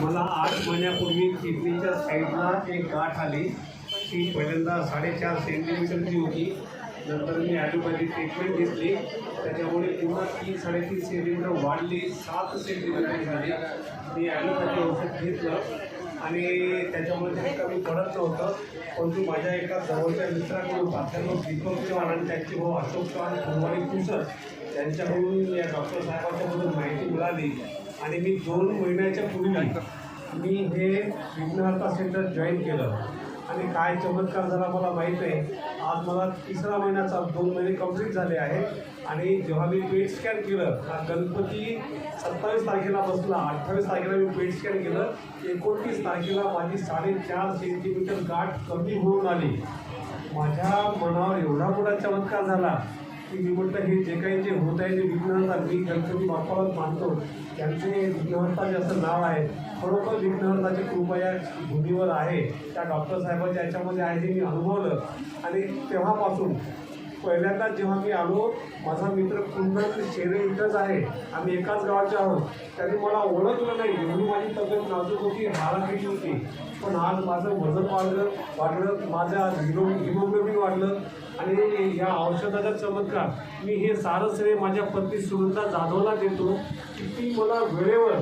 मला आठ महिन्यापूर्वी किडनीच्या साईडला एक गाठ आली. ती पहिल्यांदा साडेचार सेंटीमीटरची होती. नंतर मी ॲलोपॅथी ट्रीटमेंट घेतली. त्याच्यामुळे पुन्हा तीन साडेतीन सेंटीमीटर वाढली. सात सेंटीमीटर झाली. मी ॲलोपॅथी औषध घेतलं. आणि त्याच्यामुळे ते कमी पडत नव्हतं. परंतु माझ्या एका जवळच्या मित्राकडून बातम्यांवर दीपक चव्हाण आणि त्यांचे भाऊ अशोक चव्हाण कुमारी कुसर त्यांच्याकडून या डॉक्टर साहेबांच्याकडून माहिती मिळाली. आणि मी दोन महिन्याच्या पूर्वी मी हे विघ्नहर्ता सेंटर जॉईन केलं. आणि काय चमत्कार झाला मला माहीत आहे. आज मला तिसरा महिन्याचा दोन महिने कंप्लीट झाले आहे आणि जेव्हा मी पेट स्कॅन केलं हा गणपती सत्तावीस तारखेला बसला. अठ्ठावीस तारखेला मी पेट स्कॅन केलं. एकोणतीस तारखेला माझी साडेचार सेंटीमीटर गाठ कमी होऊन आली. माझ्या मनावर एवढा मोठा चमत्कार झाला. की मी म्हटलं हे जे काही जे होत आहे जे विघ्नहर्ता मी गणपती बाप्पालाच मानतो त्यांचे विघ्नहर्ता जे असं नाव आहे. खरोखर विघ्नहर्ताची कृपा या भूमीवर आहे. त्या डॉक्टर साहेबांच्या याच्यामध्ये आहे ते मी अनुभवलं. आणि तेव्हापासून पहिल्यांदा जेव्हा मी आलो माझा मित्र कुंदन शेरे इथंच आहे. आम्ही एकाच गावाचे आहोत. त्याने मला ओळखलं नाही. एवढी माझी तब्येत नाजूक होती हाराकिटी होती. पण आज माझं वजन वाढलं वाढलं माझं हिमो हिमोग्लोबिन वाढलं. आणि या औषधाचा चमत्कार मी हे सारं श्रेय माझ्या पत्नी सुनंदा जाधवला देतो की ती मला वेळेवर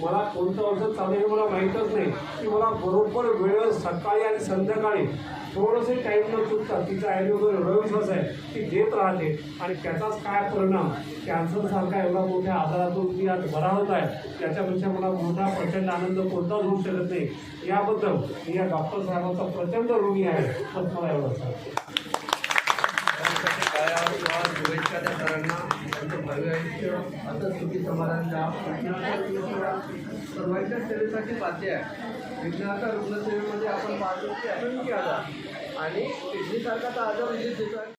मला कोणतं औषध चालू हे मला माहीतच नाही. ती मला बरोबर वेळेवर सकाळी आणि संध्याकाळी थोडंसं टाईम न चुकता तिचा आयुर्वेद एवढा विश्वास आहे ती देत राहते. आणि त्याचाच काय परिणाम? कॅन्सरसारखा एवढा मोठ्या आजारातून ती आज बरा होत आहे. त्याच्यापेक्षा मला मोठा प्रचंड आनंद कोणताच होऊ शकत नाही. याबद्दल मी या डॉक्टर साहेबांचा प्रचंड ऋणी आहे. बस मला एवढं सांगतो शुभेच्छा त्यांचं भव्य आयुष्य असं सुखी समाधान सर्वांच्या सेवेसाठी बाध्य आहे. विज्ञानाच्या रुग्णसेवेमध्ये आपण पाहतो की असंख्य आजार आणि किडनीसारखा तर आजार म्हणजे त्याचा